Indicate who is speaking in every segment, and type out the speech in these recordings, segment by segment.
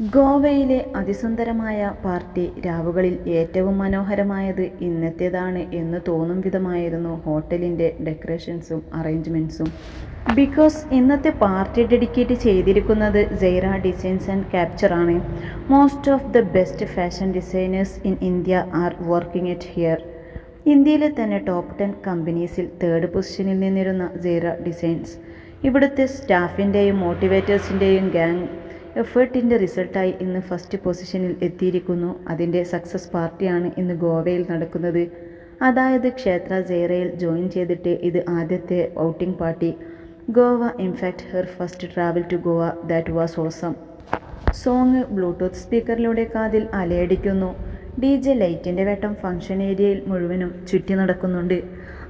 Speaker 1: ഗോവയിലെ അതിസുന്ദരമായ പാർട്ടി രാവുകളിൽ ഏറ്റവും മനോഹരമായത് ഇന്നത്തേതാണ് എന്ന് തോന്നും വിധമായിരുന്നു ഹോട്ടലിന്റെ ഡെക്കറേഷൻസും അറേഞ്ച്മെന്റ്സും. ബിക്കോസ് ഇന്നത്തെ പാർട്ടി ഡെഡിക്കേറ്റ് ചെയ്തിരിക്കുന്നത് ജൈറ ഡിസൈൻസ് ആൻഡ് ക്യാപ്ചർ ആണ്. Most of the best fashion designers in India are working at here. ഇന്ത്യയിലെ തന്നെ ടോപ്പ് ടെൻ കമ്പനീസിൽ തേർഡ് പൊസിഷനിൽ നിന്നിരുന്ന ജൈറ ഡിസൈൻസ്. ഇവിടുത്തെ സ്റ്റാഫിന്റെയും മോട്ടിവേറ്റേഴ്സിന്റെയും ഗാങ് എഫേർട്ടിന്റെ റിസൾട്ടായി ഇന്ന് ഫസ്റ്റ് പൊസിഷനിൽ എത്തിയിരിക്കുന്നു. അതിന്റെ സക്സസ് പാർട്ടിയാണ് ഇന്ന് ഗോവയിൽ നടക്കുന്നത്. അതായത് ക്ഷേത്ര സൈറയിൽ ജോയിൻ ചെയ്തിട്ട് ഇത് ആദ്യത്തെ outing party. Goa in fact her first travel to Goa that was awesome song Bluetooth സ്പീക്കറിലൂടെ കാതിൽ അലയടിക്കുന്നു. ഡി ജെ ലൈറ്റിന്റെ വേട്ടം ഫംഗ്ഷൻ ഏരിയയിൽ മുഴുവനും ചുറ്റി നടക്കുന്നുണ്ട്.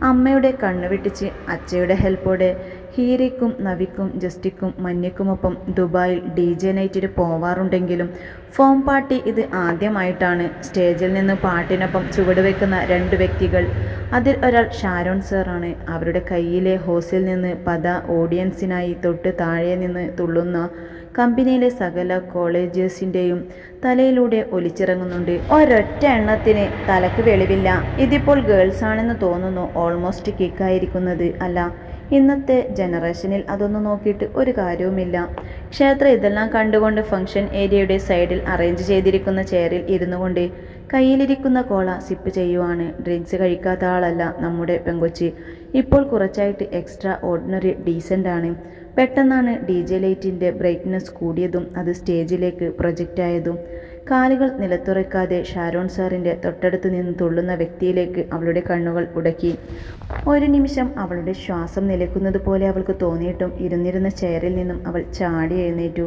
Speaker 1: അമ്മയുടെ കണ്ണു വെട്ടിച്ച് അച്ഛയുടെ ഹെൽപ്പോടെ ഹീരയ്ക്കും നവിക്കും ജസ്റ്റിക്കും മഞ്ഞയ്ക്കുമൊപ്പം ദുബായിൽ ഡി ജെ നൈറ്റിന് പോവാറുണ്ടെങ്കിലും ഫോം പാർട്ടി ഇത് ആദ്യമായിട്ടാണ് സ്റ്റേജിൽ നിന്ന് പാട്ടിനൊപ്പം ചുവടുവെക്കുന്ന രണ്ട് വ്യക്തികൾ. അതിൽ ഒരാൾ ഷാരോൺ സാറാണ്. അവരുടെ കയ്യിലെ ഹോസിൽ നിന്ന് പത ഓഡിയൻസിനായി തൊട്ട് താഴെ നിന്ന് തുള്ളുന്ന കമ്പനിയിലെ സകല കോളേജേഴ്സിന്റെയും തലയിലൂടെ ഒലിച്ചിറങ്ങുന്നുണ്ട്. ഒരൊറ്റ എണ്ണത്തിന് തലക്ക് വെളിവില്ല. ഇതിപ്പോൾ ഗേൾസ് ആണെന്ന് തോന്നുന്നു. ഓൾമോസ്റ്റ് കിക്കായിരിക്കുന്നത്. അല്ല ഇന്നത്തെ ജനറേഷനിൽ അതൊന്നും നോക്കിയിട്ട് ഒരു കാര്യവുമില്ല. ക്ഷേത്രം ഇതെല്ലാം കണ്ടുകൊണ്ട് ഫംഗ്ഷൻ ഏരിയയുടെ സൈഡിൽ അറേഞ്ച് ചെയ്തിരിക്കുന്ന ചെയറിൽ ഇരുന്നു കൊണ്ട് കയ്യിലിരിക്കുന്ന കോള സിപ്പ് ചെയ്യുവാണ്. ഡ്രിങ്ക്സ് കഴിക്കാത്ത ആളല്ല നമ്മുടെ പെങ്കൊച്ചി. ഇപ്പോൾ കുറച്ചായിട്ട് എക്സ്ട്രാ ഓർഡിനറി ഡീസന്റ് ആണ്. പെട്ടെന്നാണ് ഡി ജെ ലൈറ്റിന്റെ ബ്രൈറ്റ്നസ് കൂടിയതും അത് സ്റ്റേജിലേക്ക് പ്രൊജക്റ്റ് ആയതും കാലുകൾ നിലത്തുറക്കാതെ ഷാരോൺ സാറിന്റെ തൊട്ടടുത്ത് നിന്ന് തുള്ളുന്ന വ്യക്തിയിലേക്ക് അവളുടെ കണ്ണുകൾ ഉടക്കി. ഒരു നിമിഷം അവളുടെ ശ്വാസം നിലയ്ക്കുന്നത് പോലെ അവൾക്ക് തോന്നിയിട്ടും ഇരുന്നിരുന്ന ചെയറിൽ നിന്നും അവൾ ചാടി എഴുന്നേറ്റു.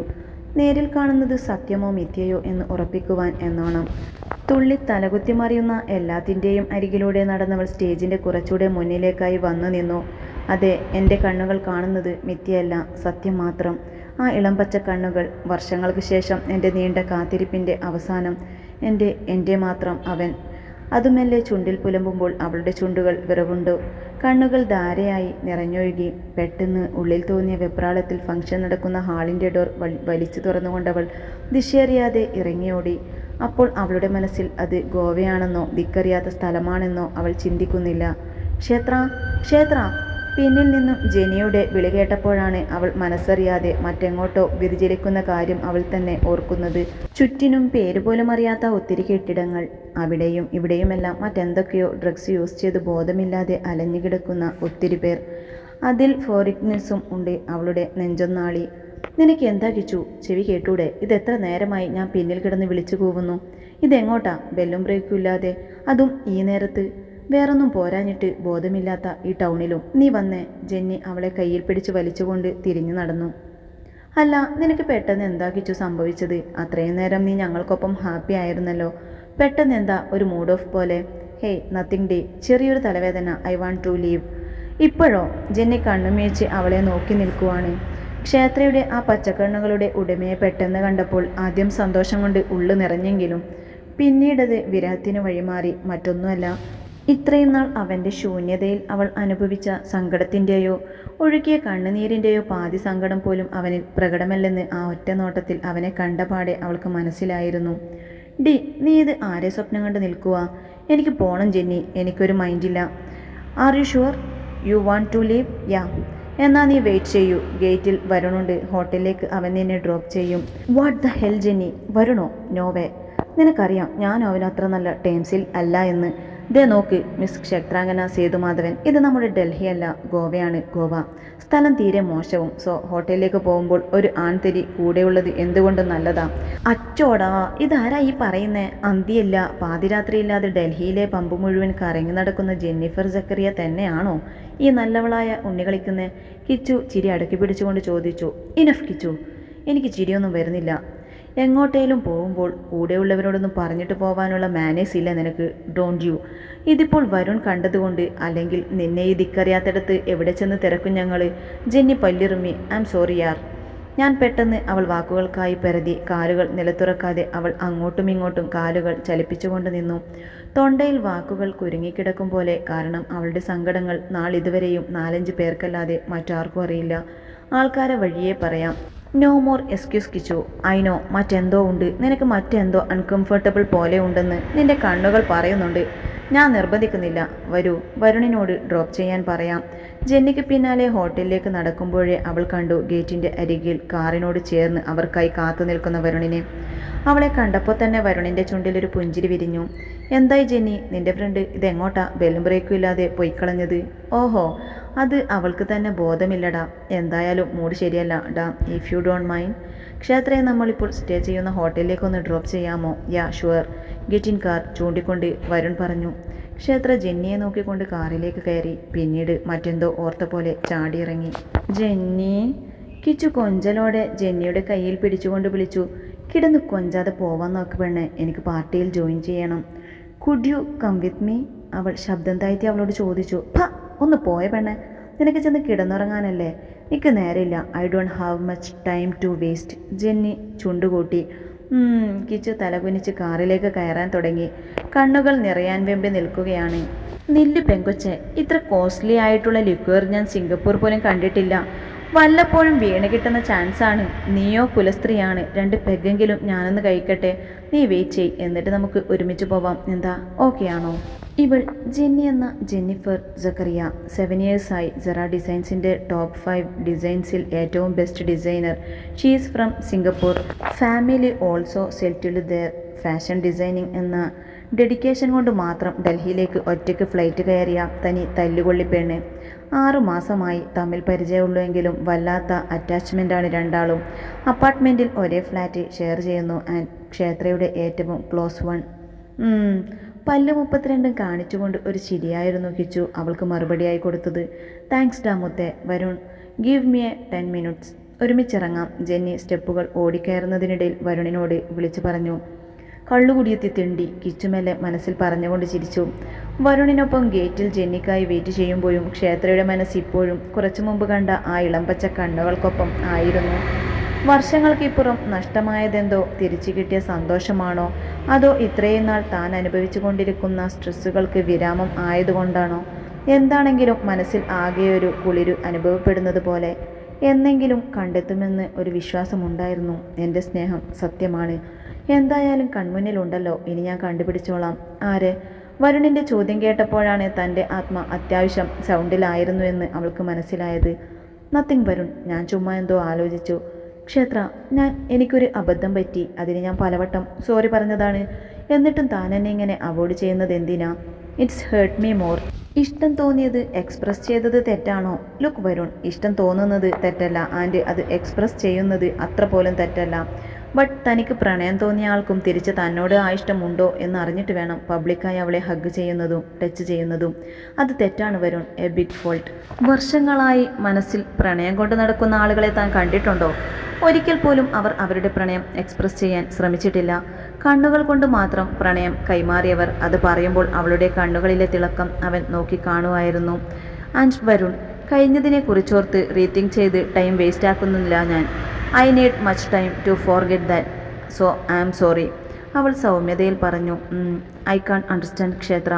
Speaker 1: നേരിൽ കാണുന്നത് സത്യമോ മിഥ്യയോ എന്ന് ഉറപ്പിക്കുവാൻ എന്നോണം. തുള്ളി തലകുത്തി മറിയുന്ന എല്ലാത്തിന്റെയും അരികിലൂടെ നടന്നവൾ സ്റ്റേജിന്റെ കുറച്ചുകൂടെ മുന്നിലേക്കായി വന്നു നിന്നു. അതെ എന്റെ കണ്ണുകൾ കാണുന്നത് മിഥ്യയല്ല സത്യം മാത്രം. ആ ഇളം പച്ച കണ്ണുകൾ വർഷങ്ങൾക്ക് ശേഷം എന്റെ നീണ്ട കാത്തിരിപ്പിന്റെ അവസാനം എന്റെ എന്റെ മാത്രം അവൻ. അതുമെല്ലെ ചുണ്ടിൽ പുലമ്പുമ്പോൾ അവളുടെ ചുണ്ടുകൾ വിറവുണ്ടു? കണ്ണുകൾ ധാരയായി നിറഞ്ഞൊഴുകി പെട്ടെന്ന് ഉള്ളിൽ തോന്നിയ വെപ്രാളത്തിൽ ഫംഗ്ഷൻ നടക്കുന്ന ഹാളിന്റെ ഡോർ വലിച്ചു തുറന്നുകൊണ്ടവൾ ദിശയറിയാതെ ഇറങ്ങിയോടി. അപ്പോൾ അവളുടെ മനസ്സിൽ അത് ഗോവയാണെന്നോ ദിക്കറിയാത്ത സ്ഥലമാണെന്നോ അവൾ ചിന്തിക്കുന്നില്ല. ക്ഷേത്ര ക്ഷേത്ര പിന്നിൽ നിന്നും ജെനിയുടെ വിളി കേട്ടപ്പോഴാണ് അവൾ മനസ്സറിയാതെ മറ്റെങ്ങോട്ടോ വ്യതിചലിക്കുന്ന കാര്യം അവൾ തന്നെ ഓർക്കുന്നത്. ചുറ്റിനും പേര് പോലും അറിയാത്ത ഒത്തിരി കെട്ടിടങ്ങൾ. അവിടെയും ഇവിടെയുമെല്ലാം മറ്റെന്തൊക്കെയോ ഡ്രഗ്സ് യൂസ് ചെയ്ത് ബോധമില്ലാതെ അലഞ്ഞു കിടക്കുന്ന ഒത്തിരി പേർ. അതിൽ ഫോറിക്നെസ്സും ഉണ്ട് അവളുടെ നെഞ്ചൊന്നാളി. നിനക്ക് എന്താ കിച്ചു? ചെവി കേട്ടൂടെ? ഇതെത്ര നേരമായി ഞാൻ പിന്നിൽ കിടന്ന് വിളിച്ചു കൂവുന്നു? ഇതെങ്ങോട്ടാ? ബെല്ലും ബ്രേക്കും ഇല്ലാതെ. അതും ഈ നേരത്ത്. വേറൊന്നും പോരാഞ്ഞിട്ട് ബോധമില്ലാത്ത ഈ ടൗണിലും നീ വന്ന്. ജെന്നി അവളെ കയ്യിൽ പിടിച്ച് വലിച്ചുകൊണ്ട് തിരിഞ്ഞു നടന്നു. അല്ല നിനക്ക് പെട്ടെന്ന് എന്താ കിച്ചു സംഭവിച്ചത്? അത്രയും നേരം നീ ഞങ്ങൾക്കൊപ്പം ഹാപ്പി ആയിരുന്നല്ലോ. പെട്ടെന്ന് എന്താ ഒരു മൂഡ് ഓഫ് പോലെ? ഹേയ് നത്തിങ് ഡേ. ചെറിയൊരു തലവേദന. ഐ വാണ്ട് ടു ലീവ് ഇപ്പോഴോ? ജെന്നി കണ്ണുമേച്ച് അവളെ നോക്കി നിൽക്കുവാണ്. ക്ഷേത്രയുടെ ആ പച്ചക്കണ്ണുകളുടെ ഉടമയെ പെട്ടെന്ന് കണ്ടപ്പോൾ ആദ്യം സന്തോഷം കൊണ്ട് ഉള്ളു നിറഞ്ഞെങ്കിലും പിന്നീടത് വിരഹത്തിന് വഴിമാറി. മറ്റൊന്നുമല്ല. ഇത്രയും നാൾ അവന്റെ ശൂന്യതയിൽ അവൾ അനുഭവിച്ച സങ്കടത്തിന്റെയോ ഒഴുകിയ കണ്ണുനീരിന്റെയോ പാതി സങ്കടം പോലും അവനിൽ പ്രകടമല്ലെന്ന് ആ ഒറ്റ നോട്ടത്തിൽ അവനെ കണ്ടപാടെ അവൾക്ക് മനസ്സിലായിരുന്നു. ഡി നീ ഇത് ആരെ സ്വപ്നം കണ്ട് നിൽക്കുക എനിക്ക് പോണം ജെന്നി. എനിക്കൊരു മൈൻഡില്ല. Are you sure? You want to leave? Yeah. എന്നാൽ നീ വെയിറ്റ് ചെയ്യൂ. ഗേറ്റിൽ വരുണുണ്ട്. ഹോട്ടലിലേക്ക് അവൻ നിന്നെ ഡ്രോപ്പ് ചെയ്യും. What the hell Jenny? വരുണോ? No way നിനക്കറിയാം ഞാൻ അവനത്ര നല്ല ടേംസിൽ അല്ല എന്ന്. ദേ നോക്ക് മിസ് ക്ഷേത്രാങ്കന സേതുമാധവൻ. ഇത് നമ്മുടെ ഡൽഹിയല്ല ഗോവയാണ് ഗോവ. സ്ഥലം തീരെ മോശവും. സോ ഹോട്ടലിലേക്ക് പോകുമ്പോൾ ഒരു ആൺതിരി കൂടെയുള്ളത് എന്തുകൊണ്ടും നല്ലതാ? അച്ചോടാ ഇതാരാ ഈ പറയുന്നേ? അന്തിയല്ല പാതിരാത്രിയില്ലാതെ ഡൽഹിയിലെ പമ്പ് മുഴുവൻ കറങ്ങി നടക്കുന്ന ജെന്നിഫർ ജക്കറിയ തന്നെയാണോ ഈ നല്ലവളായ ഉണ്ണി കളിക്കുന്നേ കിച്ചു ചിരി അടക്കി പിടിച്ചുകൊണ്ട് ചോദിച്ചു ഇനഫ് കിച്ചു എനിക്ക് ചിരിയൊന്നും വരുന്നില്ല. എങ്ങോട്ടേലും പോകുമ്പോൾ കൂടെയുള്ളവരോടൊന്നും പറഞ്ഞിട്ട് പോകാനുള്ള മാനേഴ്സ് ഇല്ല നിനക്ക് ഡോണ്ട് യു ഇതിപ്പോൾ വരുൺ കണ്ടതുകൊണ്ട് അല്ലെങ്കിൽ നിന്നെ ഈ ദിക്കറിയാത്തടത്ത് എവിടെ ചെന്ന് തിരക്കും ഞങ്ങൾ ജെന്നി പല്ലിറുമ്മി ഐ എം സോറി യാർ ഞാൻ പെട്ടെന്ന് അവൾ വാക്കുകൾക്കായി പരതി കാലുകൾ നിലത്തുറക്കാതെ അവൾ അങ്ങോട്ടും ഇങ്ങോട്ടും കാലുകൾ ചലിപ്പിച്ചുകൊണ്ട് നിന്നു. തൊണ്ടയിൽ വാക്കുകൾ കുരുങ്ങിക്കിടക്കും പോലെ കാരണം അവളുടെ സങ്കടങ്ങൾ നാളിതുവരെയും നാലഞ്ച് പേർക്കല്ലാതെ മറ്റാർക്കും അറിയില്ല. ആൾക്കാരെ വഴിയേ പറയാം. No more excuse Kichu I know മറ്റെന്തോ ഉണ്ട്. നിനക്ക് മറ്റെന്തോ അൺകംഫർട്ടബിൾ പോലെ ഉണ്ടെന്ന് നിന്റെ കണ്ണുകൾ പറയുന്നുണ്ട്. ഞാൻ നിർബന്ധിക്കുന്നില്ല. വരൂ. വരുണിനോട് ഡ്രോപ്പ് ചെയ്യാൻ പറയാം. ജെന്നിക്ക് പിന്നാലെ ഹോട്ടലിലേക്ക് നടക്കുമ്പോഴേ അവൾ കണ്ടു ഗേറ്റിന്റെ അരികിൽ കാറിനോട് ചേർന്ന് അവർക്കായി കാത്തു നിൽക്കുന്ന വരുണിനെ. അവളെ കണ്ടപ്പോൾ തന്നെ വരുണിന്റെ ചുണ്ടിലൊരു പുഞ്ചിരി വിരിഞ്ഞു. എന്തായി ജെന്നി? നിന്റെ ഫ്രണ്ട് ഇതെങ്ങോട്ടാ? ബെല്ലും ബ്രേക്കും ഇല്ലാതെ പൊയ്ക്കളഞ്ഞത്? ഓഹോ അത് അവൾക്ക് തന്നെ ബോധമില്ലടാ. എന്തായാലും മൂഡ് ശരിയല്ല. ഡാ ഇഫ് യു ഡോണ്ട് മൈൻഡ് ക്ഷേത്രയെ നമ്മളിപ്പോൾ സ്റ്റേ ചെയ്യുന്ന ഹോട്ടലിലേക്കൊന്ന് ഡ്രോപ്പ് ചെയ്യാമോ? Yeah sure get in car ചൂണ്ടിക്കൊണ്ട് Varun പറഞ്ഞു. ക്ഷേത്ര ജെന്നിയെ നോക്കിക്കൊണ്ട് കാറിലേക്ക് കയറി. പിന്നീട് മറ്റെന്തോ ഓർത്ത പോലെ ചാടിയിറങ്ങി. ജെന്നി കിച്ചു കൊഞ്ചലോടെ ജെന്നിയുടെ കയ്യിൽ പിടിച്ചുകൊണ്ട് വിളിച്ചു. കിടന്ന് കൊഞ്ചാതെ പോവാൻ നോക്ക് പെണ്ണ്. എനിക്ക് പാർട്ടിയിൽ ജോയിൻ ചെയ്യണം. Could you come with me അവൾ ശബ്ദം താഴ്ത്തി അവളോട് ചോദിച്ചു ഭ ഒന്ന് പോയ പെണ്ണെ. നിനക്ക് ചെന്ന് കിടന്നുറങ്ങാനല്ലേ? എനിക്ക് നേരമില്ല I don't have much time to waste Jenny ചുണ്ടുകൂട്ടി Kichu തലകുനിച്ച് കാറിലേക്ക് കയറാൻ തുടങ്ങി. കണ്ണുകൾ നിറയാൻ വേണ്ടി നിൽക്കുകയാണ്. നില്ല് പെങ്കൊച്ചെ ഇത്ര കോസ്റ്റ്ലി ആയിട്ടുള്ള ലിക്വർ ഞാൻ സിംഗപ്പൂർ പോലും കണ്ടിട്ടില്ല. വല്ലപ്പോഴും വീണ് കിട്ടുന്ന ചാൻസാണ് നീയോ കുലസ്ത്രീയാണ്. രണ്ട് പെഗ്ഗെങ്കിലും ഞാനൊന്ന് കഴിക്കട്ടെ. നീ വെയിറ്റ് ചെയ്. എന്നിട്ട് നമുക്ക് ഒരുമിച്ച് പോവാം. എന്താ? ഓക്കെ ആണോ? ഇവൾ ജെന്നി എന്ന ജെന്നിഫർ ജക്കറിയ സെവൻ ഇയേഴ്സായി സെറ ഡിസൈൻസിന്റെ ടോപ്പ് ഫൈവ് ഡിസൈൻസിൽ ഏറ്റവും best designer she's from Singapore family also settled there fashion designing എന്ന ഡെഡിക്കേഷൻ കൊണ്ട് മാത്രം ഡൽഹിയിലേക്ക് ഒറ്റയ്ക്ക് ഫ്ലൈറ്റ് കയറിയ തനി തല്ലുകൊള്ളി പെണ്ണ്. ആറു മാസമായി തമ്മിൽ പരിചയമുള്ളുവെങ്കിലും വല്ലാത്ത അറ്റാച്ച്മെന്റാണ് രണ്ടാളും. അപ്പാർട്ട്മെന്റിൽ ഒരേ ഫ്ലാറ്റ് ഷെയർ ചെയ്യുന്നു ആൻഡ് ക്ഷേത്രയുടെ ഏറ്റവും ക്ലോസ് വൺ പല്ല് മുപ്പത്തിരണ്ടും കാണിച്ചുകൊണ്ട് ഒരു ചിരിയായിരുന്നു കിച്ചു അവൾക്ക് മറുപടിയായി കൊടുത്തത്. Thanks ഡാമുത്തെ Varun give me a ten minutes ഒരുമിച്ചിറങ്ങാം. Jenny സ്റ്റെപ്പുകൾ ഓടിക്കയറുന്നതിനിടയിൽ വരുണിനോട് വിളിച്ചു പറഞ്ഞു. കള്ളുകുടിയെത്തി തിണ്ടി കിച്ചുമെല്ലെ മനസ്സിൽ പറഞ്ഞുകൊണ്ട് ചിരിച്ചു. വരുണിനൊപ്പം ഗേറ്റിൽ ജെന്നിക്കായി വെയിറ്റ് ചെയ്യുമ്പോഴും ക്ഷേത്രയുടെ മനസ്സ് ഇപ്പോഴും കുറച്ചു മുമ്പ് കണ്ട ആ ഇളംപച്ച കണ്ണുകൾക്കൊപ്പം ആയിരുന്നു. വർഷങ്ങൾക്കിപ്പുറം നഷ്ടമായതെന്തോ തിരിച്ചു കിട്ടിയ സന്തോഷമാണോ? അതോ ഇത്രയും നാൾ താൻ അനുഭവിച്ചു കൊണ്ടിരിക്കുന്ന സ്ട്രെസ്സുകൾക്ക് വിരാമം ആയതുകൊണ്ടാണോ? എന്താണെങ്കിലും മനസ്സിൽ ആകെയൊരു കുളിരു അനുഭവപ്പെടുന്നത് പോലെ എന്നെങ്കിലും കണ്ടെത്തുമെന്ന് ഒരു വിശ്വാസമുണ്ടായിരുന്നു. എന്റെ സ്നേഹം സത്യമാണ്. എന്തായാലും കൺമുന്നിലുണ്ടല്ലോ. ഇനി ഞാൻ കണ്ടുപിടിച്ചോളാം. ആര്? വരുണിന്റെ ചോദ്യം കേട്ടപ്പോഴാണ് തന്റെ ആത്മ അത്യാവശ്യം സൗണ്ടിലായിരുന്നു എന്ന് അവൾക്ക് മനസ്സിലായത്. നത്തിങ് വരുൺ ഞാൻ ചുമ്മാ എന്തോ ആലോചിച്ചു. ക്ഷേത്ര ഞാൻ എനിക്കൊരു അബദ്ധം പറ്റി. അതിന് ഞാൻ പലവട്ടം സോറി പറഞ്ഞതാണ്. എന്നിട്ടും താൻ എന്നെ ഇങ്ങനെ അവോയ്ഡ് ചെയ്യുന്നത് എന്തിനാ? ഇറ്റ്സ് ഹേർട്ട് മീ മോർ ഇഷ്ടം തോന്നിയത് എക്സ്പ്രസ് ചെയ്തത് തെറ്റാണോ? ലുക്ക് വരുൺ ഇഷ്ടം തോന്നുന്നത് തെറ്റല്ല. ആൻഡ് അത് എക്സ്പ്രസ് ചെയ്യുന്നത് അത്ര പോലും തെറ്റല്ല. ബട്ട് തനിക്ക് പ്രണയം തോന്നിയ ആൾക്കും തിരിച്ച് തന്നോട് ആ ഇഷ്ടമുണ്ടോ എന്ന് അറിഞ്ഞിട്ട് വേണം പബ്ലിക്കായി അവളെ ഹഗ് ചെയ്യുന്നതും ടച്ച് ചെയ്യുന്നതും. അത് തെറ്റാണ് വരുൺ എ ബിഗ് ഫോൾട്ട് വർഷങ്ങളായി മനസ്സിൽ പ്രണയം കൊണ്ട് നടക്കുന്ന ആളുകളെ താൻ കണ്ടിട്ടുണ്ടോ? ഒരിക്കൽ പോലും അവർ അവരുടെ പ്രണയം എക്സ്പ്രസ് ചെയ്യാൻ ശ്രമിച്ചിട്ടില്ല. കണ്ണുകൾ കൊണ്ട് മാത്രം പ്രണയം കൈമാറിയവർ അത് പറയുമ്പോൾ അവളുടെ കണ്ണുകളിലെ തിളക്കം അവൻ നോക്കി കാണുമായിരുന്നു. ആൻഡ് വരുൺ കഴിഞ്ഞതിനെ കുറിച്ചോർത്ത് റീത്തിങ് ചെയ്ത് ടൈം വേസ്റ്റ് ആക്കുന്നില്ല ഞാൻ. I need much time to forget that so I am sorry അവൾ സൗമ്യതയിൽ പറഞ്ഞു ഐ കാൺ അണ്ടർസ്റ്റാൻഡ് ക്ഷേത്ര.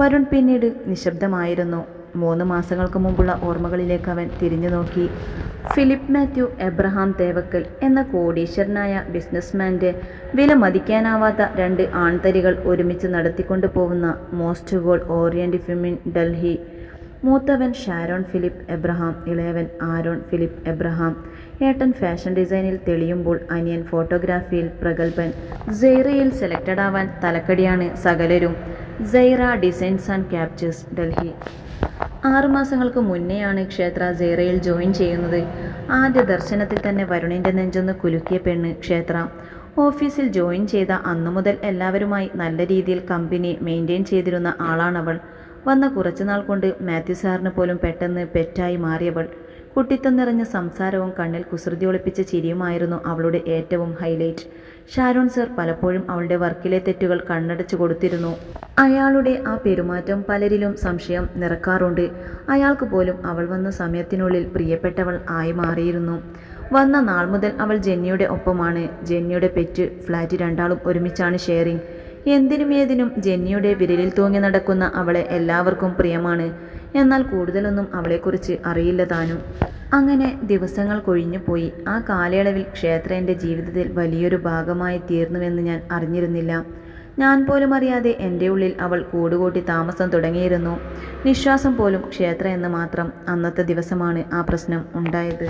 Speaker 1: വരുൺ പിന്നീട് നിശബ്ദമായിരുന്നു. മൂന്ന് മാസങ്ങൾക്ക് മുമ്പുള്ള ഓർമ്മകളിലേക്ക് അവൻ തിരിഞ്ഞു നോക്കി. ഫിലിപ്പ് മാത്യു എബ്രഹാം തേവക്കൽ എന്ന കോടീശ്വരനായ ബിസിനസ്മാന്റെ വില മതിക്കാനാവാത്ത രണ്ട് ആൺതരികൾ ഒരുമിച്ച് നടത്തിക്കൊണ്ടു പോകുന്ന മോസ്റ്റ് ഗോൾ ഓറിയന്റ് ഫിമിൻ ഡൽഹി മൂത്തവൻ ഷാരോൺ ഫിലിപ്പ് എബ്രഹാം ഇളയവൻ ആരോൺ ഫിലിപ്പ് എബ്രഹാം. ഏട്ടൻ ഫാഷൻ ഡിസൈനിൽ തെളിയുമ്പോൾ അനിയൻ ഫോട്ടോഗ്രാഫിയിൽ പ്രഗത്ഭൻ. സെയ്റയിൽ സെലക്റ്റഡ് ആവാൻ തലക്കടിയാണ് സകലരും. Zaira designs and captures Delhi. ആറുമാസങ്ങൾക്ക് മുന്നെയാണ് ക്ഷേത്ര സെയ്റയിൽ ജോയിൻ ചെയ്യുന്നത്. ആദ്യ ദർശനത്തിൽ തന്നെ വരുണിന്റെ നെഞ്ചൊന്ന് കുലുക്കിയ പെണ്ണ് ക്ഷേത്ര. ഓഫീസിൽ ജോയിൻ ചെയ്ത അന്നു മുതൽ എല്ലാവരുമായി നല്ല രീതിയിൽ കമ്പനി മെയിന്റെയിൻ ചെയ്തിരുന്ന ആളാണവൾ. വന്ന കുറച്ചുനാൾ കൊണ്ട് മാത്യു സാറിന് പോലും പെട്ടെന്ന് പെറ്റായി മാറിയവൾ. കുട്ടിത്തം നിറഞ്ഞ സംസാരവും കണ്ണിൽ കുസൃതി ഒളിപ്പിച്ച ചിരിയുമായിരുന്നു അവളുടെ ഏറ്റവും ഹൈലൈറ്റ് ഷാരോൺ സർ പലപ്പോഴും അവളുടെ വർക്കിലെ തെറ്റുകൾ കണ്ണടച്ചു കൊടുത്തിരുന്നു. അയാളുടെ ആ പെരുമാറ്റം പലരിലും സംശയം നിറക്കാറുണ്ട്. അയാൾക്ക് പോലും അവൾ വന്ന സമയത്തിനുള്ളിൽ പ്രിയപ്പെട്ടവൾ ആയി മാറിയിരുന്നു. വന്ന നാൾ മുതൽ അവൾ ജെന്നിയുടെ ഒപ്പമാണ്. ജെന്നിയുടെ പെറ്റ് ഫ്ലാറ്റ് രണ്ടാളും ഒരുമിച്ചാണ് ഷെയറിംഗ് എന്തിനും ഏതിനും ജെന്നിയുടെ വിരലിൽ തൂങ്ങി നടക്കുന്ന അവളെ എല്ലാവർക്കും പ്രിയമാണ്. എന്നാൽ കൂടുതലൊന്നും അവളെക്കുറിച്ച് അറിയില്ല താനും. അങ്ങനെ ദിവസങ്ങൾ കൊഴിഞ്ഞുപോയി ആ കാലയളവിൽ ക്ഷേത്ര എന്റെ ജീവിതത്തിൽ വലിയൊരു ഭാഗമായി തീർന്നുവെന്ന് ഞാൻ അറിഞ്ഞിരുന്നില്ല. ഞാൻ പോലും അറിയാതെ എന്റെ ഉള്ളിൽ അവൾ കൂടുകൂട്ടി താമസം തുടങ്ങിയിരുന്നു. നിശ്വാസം പോലും ക്ഷേത്ര എന്ന് മാത്രം അന്നത്തെ ദിവസമാണ് ആ പ്രശ്നം ഉണ്ടായത്.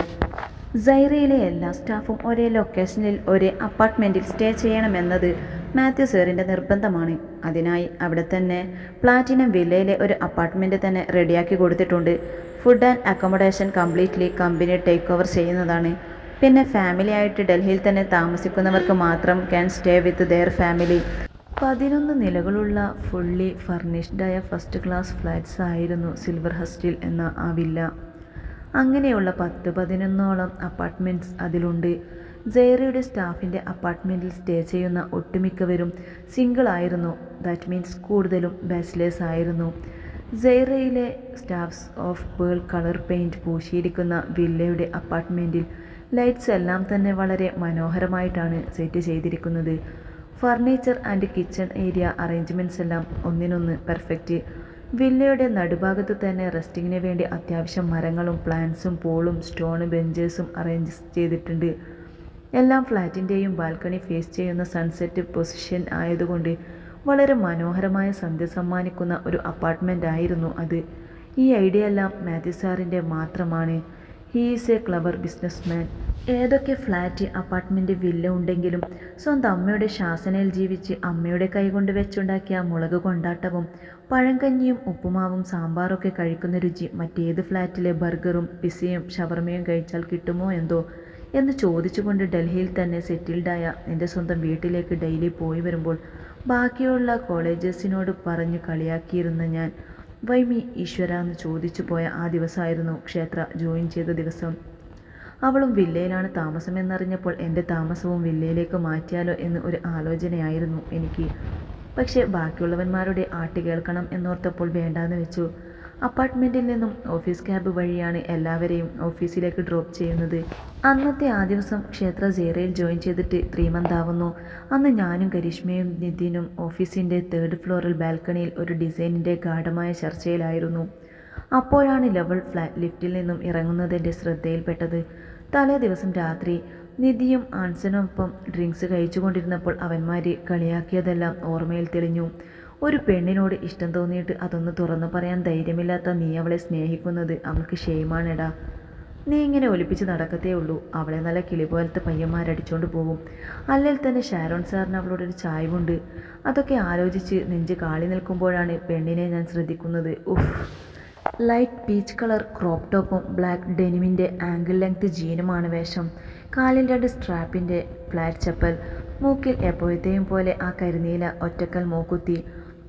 Speaker 1: സൈറയിലെ എല്ലാ സ്റ്റാഫും ഒരേ ലൊക്കേഷനിൽ ഒരേ അപ്പാർട്ട്മെന്റിൽ സ്റ്റേ ചെയ്യണമെന്നത് മാത്യു സാറിന്റെ നിർബന്ധമാണ്. അതിനായി അവിടെ തന്നെ പ്ലാറ്റിനം വില്ലയിലെ ഒരു അപ്പാർട്ട്മെന്റ് തന്നെ റെഡിയാക്കി കൊടുത്തിട്ടുണ്ട്. Food and accommodation completely company take over ചെയ്യുന്നതാണ്. പിന്നെ ഫാമിലി ആയിട്ട് ഡൽഹിയിൽ തന്നെ താമസിക്കുന്നവർക്ക് മാത്രം can stay with their family. പതിനൊന്ന് നിലകളുള്ള ഫുള്ളി ഫർണിഷ്ഡായ ഫസ്റ്റ് ക്ലാസ് ഫ്ലാറ്റ്സ് ആയിരുന്നു സിൽവർ ഹസ്റ്റിൽ എന്ന ആ വില്ല. അങ്ങനെയുള്ള പത്ത് പതിനൊന്നോളം അപ്പാർട്ട്മെന്റ്സ് അതിലുണ്ട്. ജയറയുടെ സ്റ്റാഫിന്റെ അപ്പാർട്ട്മെന്റിൽ സ്റ്റേ ചെയ്യുന്ന ഒട്ടുമിക്കവരും സിംഗിൾ ആയിരുന്നു ദാറ്റ് മീൻസ് കൂടുതലും ബാച്ചിലേഴ്സ് ആയിരുന്നു ജയറയിലെ staffs of pearl colour paint പൂശിയിരിക്കുന്ന വില്ലയുടെ അപ്പാർട്ട്മെന്റിൽ ലൈറ്റ്സ് എല്ലാം തന്നെ വളരെ മനോഹരമായിട്ടാണ് സെറ്റ് ചെയ്തിരിക്കുന്നത്. Furniture and kitchen area arrangements എല്ലാം ഒന്നിനൊന്ന് പെർഫെക്റ്റ്. വില്ലയുടെ നടുഭാഗത്ത് തന്നെ റെസ്റ്റിങ്ങിന് വേണ്ടി അത്യാവശ്യം മരങ്ങളും പ്ലാന്റ്സും പൂളും സ്റ്റോൺ ബെഞ്ചേഴ്സും അറേഞ്ച് ചെയ്തിട്ടുണ്ട്. എല്ലാം ഫ്ലാറ്റിന്റെയും ബാൽക്കണി ഫേസ് ചെയ്യുന്ന സൺസെറ്റ് പൊസിഷൻ ആയതുകൊണ്ട് വളരെ മനോഹരമായ സന്ധ്യ സമ്മാനിക്കുന്ന ഒരു അപ്പാർട്ട്മെന്റ് ആയിരുന്നു അത്. ഈ ഐഡിയ എല്ലാം മാത്യു സാറിന്റെ മാത്രമാണ്. He is a clever businessman ഏതൊക്കെ ഫ്ലാറ്റ് അപ്പാർട്ട്മെന്റ് വില്ല ഉണ്ടെങ്കിലും സ്വന്തം അമ്മയുടെ ശാസനയിൽ ജീവിച്ച് അമ്മയുടെ കൈകൊണ്ട് വെച്ചുണ്ടാക്കിയ മുളക് കൊണ്ടാട്ടവും പഴങ്കഞ്ഞിയും ഉപ്പുമാവും സാമ്പാറൊക്കെ കഴിക്കുന്ന രുചി മറ്റേത് ഫ്ലാറ്റിലെ ബർഗറും പിസയും ഷവർമയും കഴിച്ചാൽ കിട്ടുമോ എന്തോ? എന്ന് ചോദിച്ചുകൊണ്ട് ഡൽഹിയിൽ തന്നെ സെറ്റിൽഡായ എന്റെ സ്വന്തം വീട്ടിലേക്ക് ഡെയിലി പോയി വരുമ്പോൾ ബാക്കിയുള്ള കോളേജസിനോട് പറഞ്ഞു കളിയാക്കിയിരുന്ന ഞാൻ വൈമി ഈശ്വര എന്ന് ചോദിച്ചു പോയ ആ ദിവസമായിരുന്നു ക്ഷേത്ര ജോയിൻ ചെയ്ത ദിവസം. അവളും വില്ലയിലാണ് താമസമെന്നറിഞ്ഞപ്പോൾ എന്റെ താമസവും വില്ലയിലേക്ക് മാറ്റിയാലോ എന്ന് ഒരു ആലോചനയായിരുന്നു എനിക്ക്. പക്ഷേ ബാക്കിയുള്ളവന്മാരുടെ ആട്ടി കേൾക്കണം എന്നോർത്തപ്പോൾ വേണ്ടാന്ന് വെച്ചു. അപ്പാർട്ട്മെന്റിൽ നിന്നും ഓഫീസ് ക്യാബ് വഴിയാണ് എല്ലാവരെയും ഓഫീസിലേക്ക് ഡ്രോപ്പ് ചെയ്യുന്നത്. അന്നത്തെ ആ ദിവസം ക്ഷേത്ര ജേറയിൽ ജോയിൻ ചെയ്തിട്ട് ത്രീ മന്ത് ആവുന്നു അന്ന് ഞാനും കരിഷ്മയും നിതിനും ഓഫീസിന്റെ തേർഡ് ഫ്ലോറിൽ ബാൽക്കണിയിൽ ഒരു ഡിസൈനിന്റെ ഗാഠമായ ചർച്ചയിലായിരുന്നു. അപ്പോഴാണ് ലെവൽ ഫ്ലാറ്റ് ലിഫ്റ്റിൽ നിന്നും ഇറങ്ങുന്നതിന്റെ ശ്രദ്ധയിൽപ്പെട്ടത്. തലേ ദിവസം രാത്രി നിധിയും ആൻസനൊപ്പം ഡ്രിങ്ക്സ് കഴിച്ചുകൊണ്ടിരുന്നപ്പോൾ അവന്മാർ കളിയാക്കിയതെല്ലാം ഓർമ്മയിൽ തെളിഞ്ഞു. ഒരു പെണ്ണിനോട് ഇഷ്ടം തോന്നിയിട്ട് അതൊന്ന് തുറന്നു പറയാൻ ധൈര്യമില്ലാത്ത നീ അവളെ സ്നേഹിക്കുന്നത് അവൾക്ക് ഷെയ്മാണെടാ. നീ ഇങ്ങനെ ഒലിപ്പിച്ച് നടക്കത്തേ ഉള്ളൂ. അവളെ നല്ല കിളി പോലത്തെ പയ്യന്മാരടിച്ചോണ്ട് പോകും. അല്ലെങ്കിൽ തന്നെ ഷാരോൺ സാറിന് അവളോടൊരു ചായവുണ്ട്. അതൊക്കെ ആലോചിച്ച് നെഞ്ച് കാളി നിൽക്കുമ്പോഴാണ് പെണ്ണിനെ ഞാൻ ശ്രദ്ധിക്കുന്നത്. ഉഫ്. ലൈറ്റ് പീച്ച് കളർ ക്രോപ്പ് ടോപ്പും ബ്ലാക്ക് ഡെനിമിന്റെ ആംഗിൾ ലെങ്ത് ജീനുമാണ് വേഷം. കാലിൽ രണ്ട് സ്ട്രാപ്പിന്റെ ഫ്ലാറ്റ് ചപ്പൽ. മൂക്കിൽ എപ്പോഴത്തെയും പോലെ ആ കരിനീല ഒറ്റക്കൽ മൂക്കുത്തി.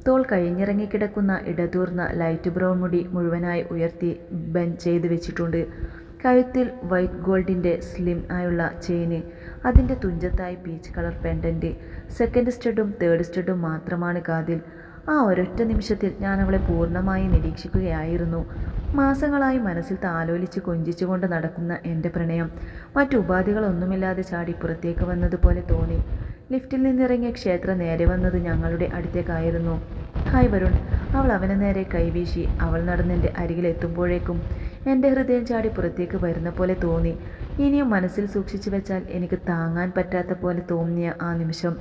Speaker 1: തോൾ കഴിഞ്ഞിറങ്ങിക്കിടക്കുന്ന ഇടതൂർന്ന ലൈറ്റ് ബ്രൗൺ മുടി മുഴുവനായി ഉയർത്തി ബെൻ ചെയ്ത് വെച്ചിട്ടുണ്ട്. കഴുത്തിൽ വൈറ്റ് ഗോൾഡിന്റെ സ്ലിം ആയുള്ള ചെയിന് അതിന്റെ തുഞ്ചത്തായി പീച്ച് കളർ പെൻഡന്റ് സെക്കൻഡ് സ്റ്റഡും തേർഡ് സ്റ്റഡും മാത്രമാണ് കാതിൽ. ആ ഒരൊറ്റ നിമിഷത്തിൽ ഞാൻ അവളെ പൂർണമായി നിരീക്ഷിക്കുകയായിരുന്നു. മാസങ്ങളായി മനസ്സിൽ താലോലിച്ച് കൊഞ്ചിച്ചുകൊണ്ട് നടക്കുന്ന എന്റെ പ്രണയം. മറ്റു ഉപാധികളൊന്നുമില്ലാതെ ചാടി പുറത്തേക്ക് വന്നതുപോലെ തോന്നി. ലിഫ്റ്റിൽ നിന്നിറങ്ങിയ ക്ഷേത്ര നേരെ വന്നത് ഞങ്ങളുടെ അടുത്തേക്കായിരുന്നു. ഹായ് വരുൺ. അവൾ അവനെ നേരെ കൈവീശി അവൾ നടന്നെന്റെ അരികിലെത്തുമ്പോഴേക്കും എന്റെ ഹൃദയം ചാടി പുറത്തേക്ക് വരുന്ന പോലെ തോന്നി. ഇനിയും മനസ്സിൽ സൂക്ഷിച്ചു വെച്ചാൽ എനിക്ക് താങ്ങാൻ പറ്റാത്ത പോലെ തോന്നിയ ആ നിമിഷം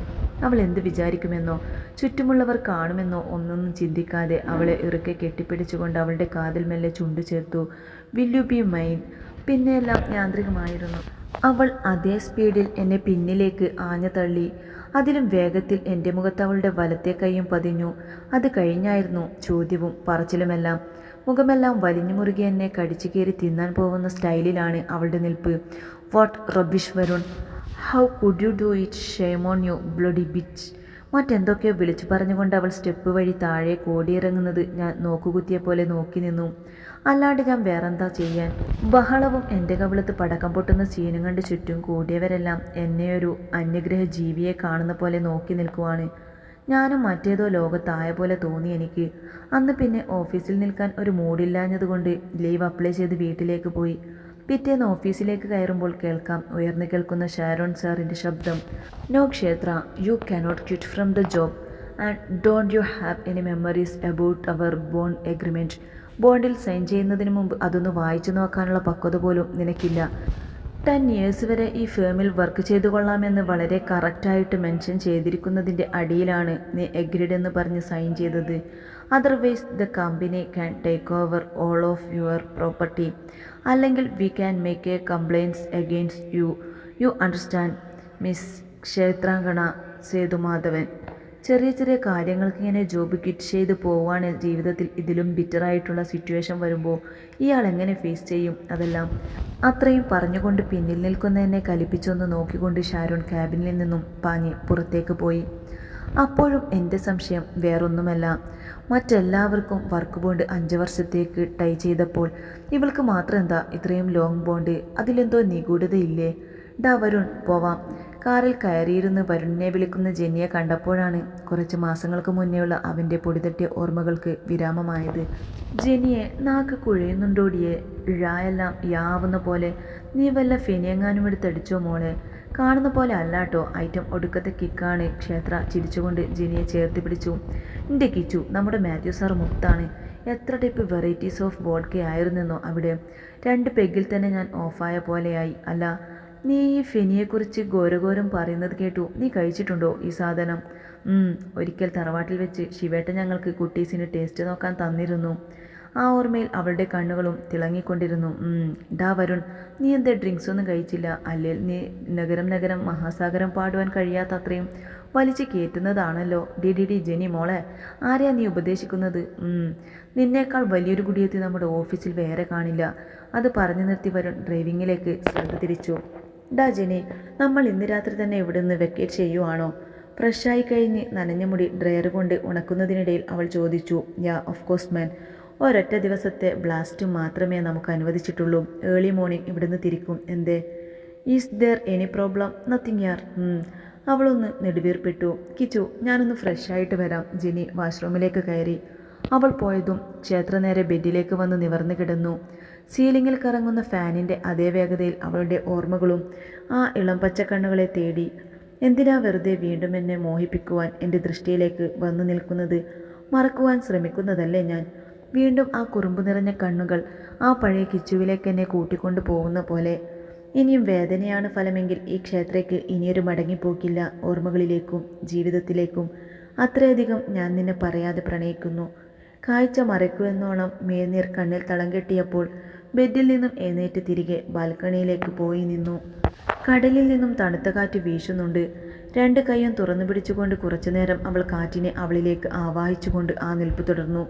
Speaker 1: അവൾ എന്ത് വിചാരിക്കുമെന്നോ ചുറ്റുമുള്ളവർ കാണുമെന്നോ ഒന്നൊന്നും ചിന്തിക്കാതെ അവളെ ഇറുക്കെ കെട്ടിപ്പിടിച്ചുകൊണ്ട് അവളുടെ കാതിൽ മെല്ലെ ചുണ്ടു ചേർത്തു. വിൽ യു ബി മൈൻ പിന്നെയെല്ലാം യാന്ത്രികമായിരുന്നു. അവൾ അതേ സ്പീഡിൽ എന്നെ പിന്നിലേക്ക് ആഞ്ഞു തള്ളി. അതിലും വേഗത്തിൽ എന്റെ മുഖത്ത് അവളുടെ വലത്തെ കൈയും പതിഞ്ഞു. അത് കഴിഞ്ഞായിരുന്നു ചോദ്യവും പറച്ചിലുമെല്ലാം. മുഖമെല്ലാം വലിഞ്ഞു മുറുകി എന്നെ കടിച്ചു കയറി തിന്നാൻ പോകുന്ന സ്റ്റൈലിലാണ് അവളുടെ നിൽപ്പ്. What rubbish Varun. How could you do it shame on on you bloody bitch മറ്റെന്തൊക്കെയോ വിളിച്ചു പറഞ്ഞുകൊണ്ട് അവൾ സ്റ്റെപ്പ് വഴി താഴെ കോടിയിറങ്ങുന്നത് ഞാൻ നോക്കുകുത്തിയ പോലെ നോക്കി നിന്നു. അല്ലാണ്ട് ഞാൻ വേറെന്താ ചെയ്യാൻ? ബഹളവും എന്റെ കവിളത്ത് പടക്കം പൊട്ടുന്ന സീനും കണ്ട് ചുറ്റും കൂടിയവരെല്ലാം എന്നെ ഒരു അന്യഗ്രഹ ജീവിയെ കാണുന്ന പോലെ നോക്കി നിൽക്കുവാണ്. ഞാനും മറ്റേതോ ലോകത്തായ പോലെ തോന്നി എനിക്ക്. അന്ന് പിന്നെ ഓഫീസിൽ നിൽക്കാൻ ഒരു മൂടില്ലാഞ്ഞതുകൊണ്ട് ലീവ് അപ്ലൈ ചെയ്ത് വീട്ടിലേക്ക് പോയി. പിറ്റേന്ന് ഓഫീസിലേക്ക് കയറുമ്പോൾ കേൾക്കാം ഉയർന്നു കേൾക്കുന്ന ഷാരോൺ സാറിന്റെ ശബ്ദം. No Kshetra you cannot quit from the job. And don't you have any memories about our bond agreement. ബോണ്ടിൽ sign ചെയ്യുന്നതിന് മുമ്പ് അതൊന്ന് വായിച്ചു നോക്കാനുള്ള പക്വത പോലും നിനക്കില്ല. ടെൻ ഇയേഴ്സ് വരെ ഈ ഫേമിൽ വർക്ക് ചെയ്തു കൊള്ളാമെന്ന് വളരെ കറക്റ്റായിട്ട് മെൻഷൻ ചെയ്തിരിക്കുന്നതിന്റെ അടിയിലാണ് നീ എഗ്രിഡ് എന്ന് പറഞ്ഞ് സൈൻ ചെയ്തത്. Otherwise the company can take over all of your property അല്ലെങ്കിൽ we can make a compliance against you you understand miss Kshetrangana Sethumadhavan. ചെറിയ ചെറിയ കാര്യങ്ങൾക്ക് ഇങ്ങനെ ജോബ് കിറ്റ് ചെയ്ത് പോവാണ് ജീവിതത്തിൽ ഇതിലും ബിറ്ററായിട്ടുള്ള സിറ്റുവേഷൻ വരുമ്പോൾ ഇയാൾ എങ്ങനെ ഫേസ് ചെയ്യും അതെല്ലാം അത്രയും പറഞ്ഞുകൊണ്ട് പിന്നിൽ നിൽക്കുന്നതിനെ കലിപ്പിച്ചൊന്ന് നോക്കിക്കൊണ്ട് ഷാരോൺ ക്യാബിനിൽ നിന്നും പാഞ്ഞ് പുറത്തേക്ക് പോയി. അപ്പോഴും എന്റെ സംശയം വേറൊന്നുമല്ല. മറ്റെല്ലാവർക്കും വർക്ക് ബോണ്ട് അഞ്ച് വർഷത്തേക്ക് ടൈ ചെയ്തപ്പോൾ ഇവൾക്ക് മാത്രം എന്താ ഇത്രയും ലോങ് ബോണ്ട് അതിലെന്തോ നിഗൂഢതയില്ലേ? ഡാ വരുൺ പോവാം. കാറിൽ കയറിയിരുന്ന് വരുണിനെ വിളിക്കുന്ന ജെന്നിയെ കണ്ടപ്പോഴാണ് കുറച്ച് മാസങ്ങൾക്ക് മുന്നേയുള്ള അവന്റെ പൊടിതട്ടിയ ഓർമ്മകൾക്ക് വിരാമമായത്. ജെനിയെ നാക്ക് കുഴയുന്നുണ്ടോടിയെ? ഴായെല്ലാം യാവുന്ന പോലെ നീ വല്ല ഫിനിയെങ്ങാനും എടുത്തടിച്ചോ മോളെ? കാണുന്ന പോലെ അല്ലാട്ടോ ഐറ്റം ഒടുക്കത്തെ കിക്കാണ്. ക്ഷേത്ര ചിരിച്ചുകൊണ്ട് ജെനിയെ ചേർത്ത് പിടിച്ചു. എന്റെ കിച്ചു നമ്മുടെ മാത്യു സാർ മുക്താണ് എത്ര ടൈപ്പ് വെറൈറ്റീസ് ഓഫ് വോഡ്ക ആയിരുന്നെന്നോ അവിടെ. രണ്ട് പെഗ്ഗിൽ തന്നെ ഞാൻ ഓഫായ പോലെയായി. അല്ല നീ ഈ ഫെനിയെക്കുറിച്ച് ഘോരഘോരം പറയുന്നത് കേട്ടു. നീ കഴിച്ചിട്ടുണ്ടോ ഈ സാധനം? ഒരിക്കൽ തറവാട്ടിൽ വെച്ച് ശിവേട്ട ഞങ്ങൾക്ക് കുട്ടീസിന് ടേസ്റ്റ് നോക്കാൻ തന്നിരുന്നു. ആ ഓർമ്മയിൽ അവളുടെ കണ്ണുകളും തിളങ്ങിക്കൊണ്ടിരുന്നു. ഡാ വരുൺ നീ എന്താ ഡ്രിങ്ക്സ് ഒന്നും കഴിച്ചില്ല? അല്ലെങ്കിൽ നീ നഗരം നഗരം മഹാസാഗരം പാടുവാൻ കഴിയാത്ത അത്രയും വലിച്ചു കയറ്റുന്നതാണല്ലോ ഡി ഡി ഡി ജെനി മോളെ ആരെയാ നീ ഉപദേശിക്കുന്നത്? നിന്നേക്കാൾ വലിയൊരു കുടിയെത്തി നമ്മുടെ ഓഫീസിൽ വേറെ കാണില്ല. അത് പറഞ്ഞു നിർത്തി വരുൺ ഡ്രൈവിങ്ങിലേക്ക് ശ്രദ്ധ തിരിച്ചു. ഡാ ജിനി നമ്മൾ ഇന്ന് രാത്രി തന്നെ ഇവിടെ നിന്ന് വെക്കേറ്റ് ചെയ്യുവാണോ? ഫ്രഷായി കഴിഞ്ഞ് നനഞ്ഞ മുടി ഡ്രയർ കൊണ്ട് ഉണക്കുന്നതിനിടയിൽ അവൾ ചോദിച്ചു യാ ഓഫ് കോഴ്സ് മാൻ ഒരൊറ്റ ദിവസത്തെ ബ്ലാസ്റ്റ് മാത്രമേ നമുക്ക് അനുവദിച്ചിട്ടുള്ളൂ. ഏർലി മോർണിംഗ് ഇവിടുന്ന് തിരിക്കും. എന്തേ? Is there any problem nothing യാർ അവളൊന്ന് നെടുവീർപ്പെട്ടു. കിച്ചു ഞാനൊന്ന് ഫ്രഷായിട്ട് വരാം. ജിനി വാഷ്റൂമിലേക്ക് കയറി. അവൾ പോയതും ക്ഷേത്ര നേരെ ബെഡിലേക്ക് വന്ന് നിവർന്നു കിടന്നു. സീലിങ്ങിൽ കറങ്ങുന്ന ഫാനിന്റെ അതേ വേഗതയിൽ അവളുടെ ഓർമ്മകളും ആ ഇളം പച്ചക്കണ്ണുകളെ തേടി എന്തിനാ വെറുതെ വീണ്ടും എന്നെ മോഹിപ്പിക്കുവാൻ എന്റെ ദൃഷ്ടിയിലേക്ക് വന്നു നിൽക്കുന്നത്? മറക്കുവാൻ ശ്രമിക്കുന്നതല്ലേ ഞാൻ? വീണ്ടും ആ കുറുമ്പ് നിറഞ്ഞ കണ്ണുകൾ ആ പഴയ കിച്ചുവിലേക്ക് എന്നെ കൂട്ടിക്കൊണ്ടു പോകുന്ന പോലെ. ഇനിയും വേദനയാണ് ഫലമെങ്കിൽ ഈ ക്ഷേത്രയ്ക്ക് ഇനിയൊരു മടങ്ങിപ്പോക്കില്ല ഓർമ്മകളിലേക്കും ജീവിതത്തിലേക്കും. അത്രയധികം ഞാൻ നിന്നെ പറയാതെ പ്രണയിക്കുന്നു. കാഴ്ച മറയ്ക്കുമെന്നോണം മേനീർ കണ്ണിൽ തളം കെട്ടിയപ്പോൾ ബെഡിൽ നിന്നും എഴുന്നേറ്റ് തിരികെ ബാൽക്കണിയിലേക്ക് പോയി നിന്നു. കടലിൽ നിന്നും തണുത്ത കാറ്റ് വീശുന്നുണ്ട്. രണ്ട് കൈയും തുറന്നു പിടിച്ചുകൊണ്ട് കുറച്ചുനേരം അവൾ കാറ്റിനെ അവളിലേക്ക് ആവാഹിച്ചുകൊണ്ട് ആ നിൽപ്പ് തുടർന്നു.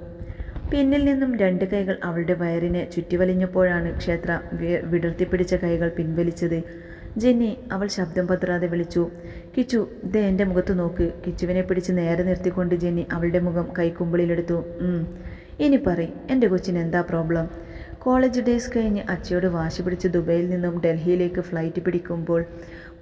Speaker 1: പിന്നിൽ നിന്നും രണ്ട് കൈകൾ അവളുടെ വയറിനെ ചുറ്റിവലിഞ്ഞപ്പോഴാണ് ക്ഷേത്ര വിടർത്തി വിടർത്തിപ്പിടിച്ച കൈകൾ പിൻവലിച്ചത്. ജെന്നി അവൾ ശബ്ദം പത്രാതെ വിളിച്ചു. കിച്ചു ദേ എന്റെ മുഖത്ത് നോക്ക്. കിച്ചുവിനെ പിടിച്ച് നേരെ നിർത്തിക്കൊണ്ട് ജെന്നി അവളുടെ മുഖം കൈക്കുമ്പിളിലെടുത്തു. "ഉം. ഇനി പറയും. എന്റെ കൊച്ചിന് എന്താ പ്രോബ്ലം? കോളേജ് ഡേയ്സ് കഴിഞ്ഞ് അച്ചയോട് വാശി പിടിച്ച് ദുബൈയിൽ നിന്നും ഡൽഹിയിലേക്ക് ഫ്ലൈറ്റ് പിടിക്കുമ്പോൾ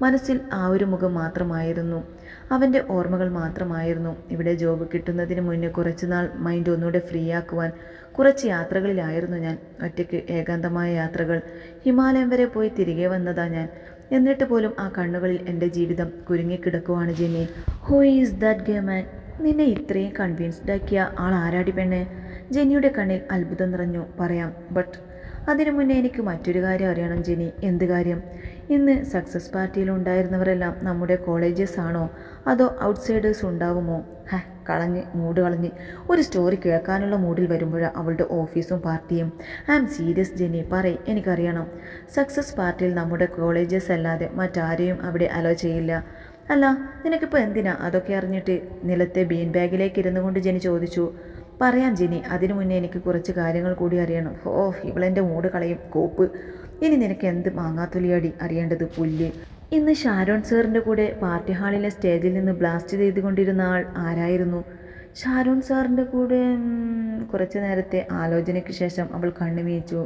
Speaker 1: മനസ്സിൽ ആ ഒരു മുഖം മാത്രമായിരുന്നു. അവന്റെ ഓർമ്മകൾ മാത്രമായിരുന്നു. ഇവിടെ ജോബ് കിട്ടുന്നതിന് മുന്നേ കുറച്ചുനാൾ മൈൻഡ് ഒന്നുകൂടെ ഫ്രീ ആക്കുവാൻ കുറച്ച് യാത്രകളിലായിരുന്നു ഞാൻ. ഒറ്റയ്ക്ക് ഏകാന്തമായ യാത്രകൾ. ഹിമാലയം വരെ പോയി തിരികെ വന്നതാ ഞാൻ. എന്നിട്ട് പോലും ആ കണ്ണുകളിൽ എന്റെ ജീവിതം കുരുങ്ങിക്കിടക്കുവാണ് Jenny. Who is that gay man നിന്നെ ഇത്രയും കൺവിൻസ്ഡ് ആക്കിയ ആൾ ആരാടി പെണ്ണെ? ജെന്നിയുടെ കണ്ണിൽ അത്ഭുതം നിറഞ്ഞു. പറയാം ബട്ട് അതിനു മുന്നേ എനിക്ക് മറ്റൊരു കാര്യം അറിയണം ജെനി എന്ത് കാര്യം? ഇന്ന് സക്സസ് പാർട്ടിയിൽ ഉണ്ടായിരുന്നവരെല്ലാം നമ്മുടെ കോളേജസ് ആണോ? അതോ ഔട്ട്സൈഡേഴ്സ് ഉണ്ടാവുമോ? ഹ കളഞ്ഞ് മൂഡ് കളഞ്ഞ്. ഒരു സ്റ്റോറി കേൾക്കാനുള്ള മൂഡിൽ വരുമ്പോഴാണ് അവളുടെ ഓഫീസും പാർട്ടിയും ഐ ആം സീരിയസ് ജെനി പറയ് എനിക്കറിയണം. സക്സസ് പാർട്ടിയിൽ നമ്മുടെ കോളേജസ് അല്ലാതെ മറ്റാരെയും അവിടെ അലോ ചെയ്യില്ല. അല്ല നിനക്കിപ്പോൾ എന്തിനാ? അതൊക്കെ അറിഞ്ഞിട്ട് നിലത്തെ ബീൻ ബാഗിലേക്ക് ഇരുന്നു കൊണ്ട് ജെനി ചോദിച്ചു. പറയാം ജിനി. അതിനു മുന്നേ എനിക്ക് കുറച്ച് കാര്യങ്ങൾ കൂടി അറിയണം. ഓ ഇവളെന്റെ മൂട് കളയും. കോപ്പ്. ഇനി നിനക്ക് എന്ത് മാങ്ങാത്തൊലിയാടി അറിയേണ്ടത് പുല്ല്? ഇന്ന് ഷാരോൺ സാറിന്റെ കൂടെ പാർട്ടി ഹാളിലെ സ്റ്റേജിൽ നിന്ന് ബ്ലാസ്റ്റ് ചെയ്തുകൊണ്ടിരുന്ന ആൾ ആരായിരുന്നു? ഷാരോൺ സാറിന്റെ കൂടെ കുറച്ച് നേരത്തെ ആലോചനയ്ക്ക് ശേഷം അവൾ കണ്ണുമീച്ചു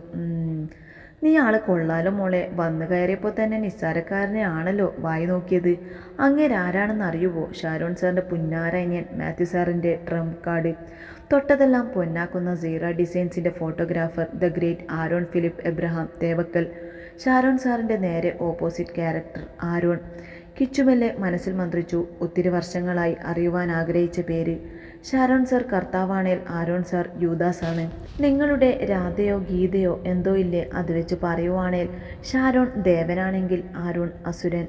Speaker 1: നീ ആളെ കൊള്ളാലോ മോളെ. വന്നു കയറിയപ്പോൾ തന്നെ നിസ്സാരക്കാരനെ ആണല്ലോ വായി നോക്കിയത്. അങ്ങേരാരാണെന്ന് അറിയുമോ ഷാരോൺ സാറിന്റെ പുന്നാരയ്യൻ മാത്യു സാറിന്റെ ട്രംപ് കാർഡ്. തൊട്ടതെല്ലാം പൊന്നാക്കുന്ന സീറ ഡിസൈൻസിന്റെ photographer the great Aaron Philip Abraham Thevakkal. Sharon സാറിന്റെ നേരെ ഓപ്പോസിറ്റ് ക്യാരക്ടർ ആരോൺ. കിച്ചുമെല്ലെ മനസ്സിൽ മന്ത്രിച്ചു ഒത്തിരി വർഷങ്ങളായി അറിയുവാൻ ആഗ്രഹിച്ച പേര്. ഷാരോൺ സർ കർത്താവാണേൽ ആരോൺ സർ യൂദാസാണ്. നിങ്ങളുടെ രാധയോ ഗീതയോ എന്തോ ഇല്ലേ? അത് വെച്ച് പറയുവാണേൽ ഷാരോൺ ദേവനാണെങ്കിൽ ആരോൺ അസുരൻ.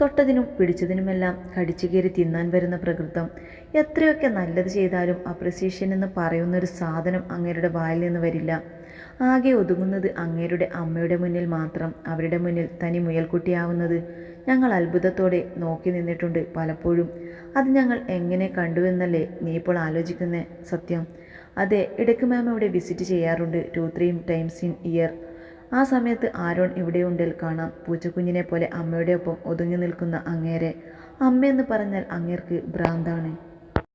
Speaker 1: തൊട്ടതിനും പിടിച്ചതിനുമെല്ലാം കടിച്ചു കയറി തിന്നാൻ വരുന്ന പ്രകൃതം. എത്രയൊക്കെ നല്ലത് ചെയ്താലും അപ്രിസിയേഷൻ എന്ന് പറയുന്നൊരു സാധനം അങ്ങേരുടെ വായിൽ നിന്ന് വരില്ല. ആകെ ഒതുങ്ങുന്നത് അങ്ങേരുടെ അമ്മയുടെ മുന്നിൽ മാത്രം അവരുടെ മുന്നിൽ തനി മുയൽക്കുട്ടിയാവുന്നത്. ഞങ്ങൾ അത്ഭുതത്തോടെ നോക്കി നിന്നിട്ടുണ്ട് പലപ്പോഴും. അത് ഞങ്ങൾ എങ്ങനെ കണ്ടുവെന്നല്ലേ നീ ഇപ്പോൾ ആലോചിക്കുന്നേ? സത്യം. അതെ ഇടയ്ക്ക് മാം ഇവിടെ വിസിറ്റ് ചെയ്യാറുണ്ട്. Two three times in year. ആ സമയത്ത് ആരോൺ ഇവിടെയുണ്ടിൽ കാണാം. പൂച്ചക്കുഞ്ഞിനെ പോലെ അമ്മയുടെ ഒപ്പം ഒതുങ്ങി നിൽക്കുന്ന അങ്ങേരെ. അമ്മയെന്ന് പറഞ്ഞാൽ അങ്ങേർക്ക് ഭ്രാന്താണ്.